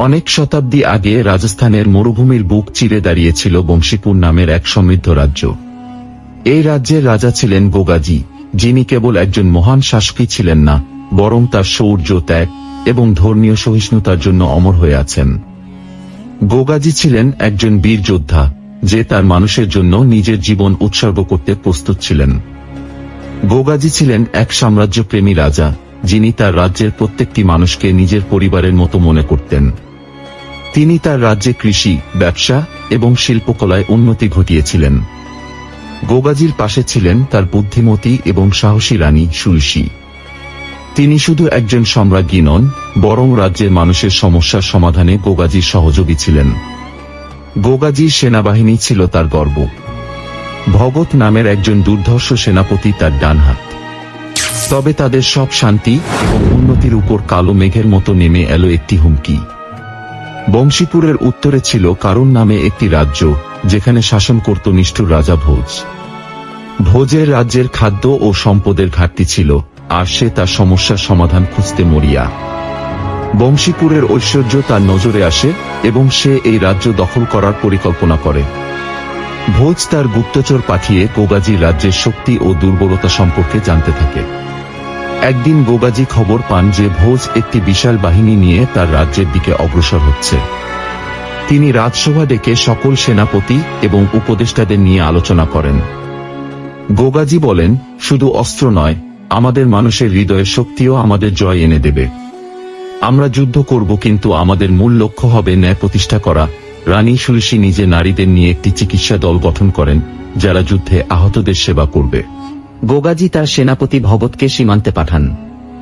অনেক শতাব্দী আগে রাজস্থানের মরুভূমির বুক চিরে দাঁড়িয়েছিল বংশীপুর নামের এক সমৃদ্ধ রাজ্য। এই রাজ্যের রাজা ছিলেন গোগাজি যিনি কেবল একজন মহান শাসকই ছিলেন না, বরং তার শৌর্য ত্যাগ এবং ধর্মীয় সহিষ্ণুতার জন্য অমর হয়ে আছেন। গোগাজি ছিলেন একজন বীর যোদ্ধা, যে তার মানুষের জন্য নিজের জীবন উৎসর্গ করতে প্রস্তুত ছিলেন। গোগাজি ছিলেন এক সাম্রাজ্যপ্রেমী রাজা, যিনি তার রাজ্যের প্রত্যেকটি মানুষকে নিজের পরিবারের মতো মনে করতেন। তিনি তার রাজ্যে কৃষি, ব্যবসা এবং শিল্পকলায় উন্নতি ঘটিয়েছিলেন। গোগাজির পাশে ছিলেন তার বুদ্ধিমতী এবং সাহসী রানী সুলসী। তিনি শুধু একজন সম্রাজ্ঞী নন, বরং রাজ্যের মানুষের সমস্যার সমাধানে গোগাজির সহযোগী ছিলেন। গোগাজির সেনাবাহিনী ছিল তার গর্ব। ভগৎ নামের একজন দুর্ধর্ষ সেনাপতি তার ডান হাত। তবে তাদের সব শান্তি এবং উন্নতির উপর কালো মেঘের মতো নেমে এলো একটি হুমকি। বংশীপুরের উত্তরে ছিল কারণ নামে একটি রাজ্য, যেখানে শাসন করত নিষ্ঠুর রাজা ভোজ। ভোজের রাজ্যের খাদ্য ও সম্পদের ঘাটতি ছিল, আর সে তার সমস্যার সমাধান খুঁজতে মরিয়া। বংশীপুরের ঐশ্বর্য তার নজরে আসে এবং সে এই রাজ্য দখল করার পরিকল্পনা করে। ভোজ তার গুপ্তচর পাঠিয়ে গোগাজি রাজ্যের শক্তি ও দুর্বলতা সম্পর্কে জানতে থাকে। একদিন গোগাজি খবর পান যে ভোজ একটি বিশাল বাহিনী নিয়ে তার রাজ্যের দিকে অগ্রসর হচ্ছে। তিনি রাজসভা ডেকে সকল সেনাপতি এবং উপদেষ্টাদের নিয়ে আলোচনা করেন। গোগাজি বলেন, শুধু অস্ত্র নয়, আমাদের মানুষের হৃদয়ের শক্তিও আমাদের জয় এনে দেবে। আমরা যুদ্ধ করব, কিন্তু আমাদের মূল লক্ষ্য হবে ন্যায় প্রতিষ্ঠা করা। রানী সুলসী নিজে নারীদের নিয়ে একটি চিকিৎসা দল গঠন করেন, যারা যুদ্ধে আহতদের সেবা করবে। গোগাজি তার সেনাপতি ভগৎকে সীমান্তে পাঠান।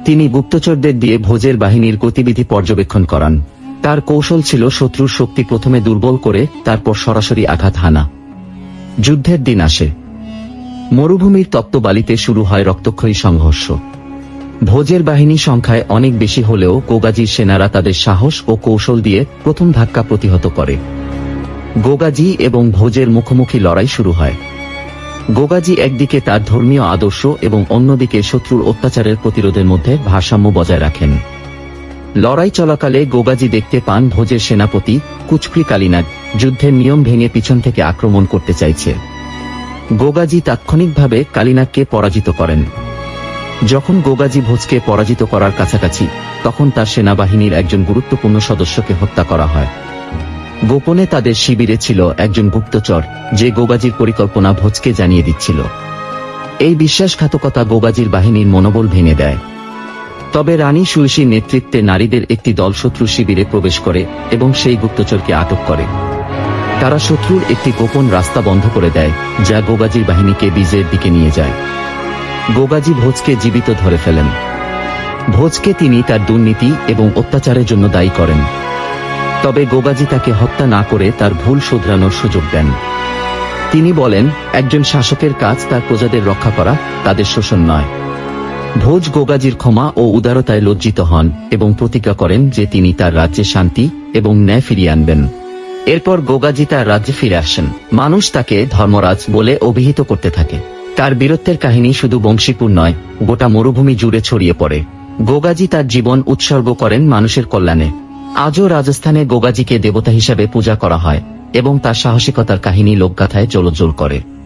তিনি গুপ্তচরদের দিয়ে ভোজের বাহিনীর গতিবিধি পর্যবেক্ষণ করান। তার কৌশল ছিল শত্রুর শক্তি প্রথমে দুর্বল করে তারপর সরাসরি আঘাত হানা। যুদ্ধের দিন আসে। মরুভূমির তপ্তবালিতে শুরু হয় রক্তক্ষয়ী সংঘর্ষ। ভোজের বাহিনী সংখ্যায় অনেক বেশি হলেও গোগাজির সেনারা তাদের সাহস ও কৌশল দিয়ে প্রথম ধাক্কা প্রতিহত করে। গোগাজি এবং ভোজের মুখোমুখি লড়াই শুরু হয়। গোগাজি একদিকে তার ধর্মীয় আদর্শ এবং অন্যদিকে শত্রুর অত্যাচারের প্রতিরোধের মধ্যে ভারসাম্য বজায় রাখেন। লড়াই চলাকালে গোগাজি দেখতে পান ভোজের সেনাপতি কুচক্রি কালিনাগ যুদ্ধের নিয়ম ভেঙে পিছন থেকে আক্রমণ করতে চাইছে। গোগাজি তাৎক্ষণিকভাবে কালিনাগকে পরাজিত করেন। যখন গোগাজি ভোজকে পরাজিত করার কাছাকাছি, তখন তার সেনাবাহিনীর একজন গুরুত্বপূর্ণ সদস্যকে হত্যা করা হয়। গোপনে তাদের শিবিরে ছিল একজন গুপ্তচর, যে গোগাজির পরিকল্পনা ভোজকে জানিয়ে দিচ্ছিল। এই বিশ্বাসঘাতকতা গোগাজির বাহিনীর মনোবল ভেঙে দেয়। তবে রানী সুলসীর নেতৃত্বে নারীদের একটি দল শত্রু শিবিরে প্রবেশ করে এবং সেই গুপ্তচরকে আটক করে। তারা শত্রুর একটি গোপন রাস্তা বন্ধ করে দেয়, যা গোগাজির বাহিনীকে বিজয়ের দিকে নিয়ে যায়। গোগাজি ভোজকে জীবিত ধরে ফেলেন। ভোজকে তিনি তার দুর্নীতি এবং অত্যাচারের জন্য দায়ী করেন। তবে গোগাজি তাকে হত্যা না করে তার ভুল শুধরানোর সুযোগ দেন। তিনি বলেন, একজন শাসকের কাজ তার প্রজাদের রক্ষা করা, তাদের শোষণ নয়। ভোজ গোগাজির ক্ষমা ও উদারতায় লজ্জিত হন এবং প্রতিজ্ঞা করেন যে তিনি তার রাজ্যে শান্তি এবং ন্যায় ফিরিয়ে আনবেন। এরপর গোগাজি তার রাজ্যে ফিরে আসেন। মানুষ তাকে ধর্মরাজ বলে অভিহিত করতে থাকে। তার বীরত্বের কাহিনী শুধু বংশীপুর নয়, গোটা মরুভূমি জুড়ে ছড়িয়ে পড়ে। গোগাজি তার জীবন উৎসর্গ করেন মানুষের কল্যাণে। আজও রাজস্থানে গোগাজিকে দেবতা হিসাবে পূজা করা হয় এবং তার সাহসিকতার কাহিনী লোকগাথায় জলজল করে।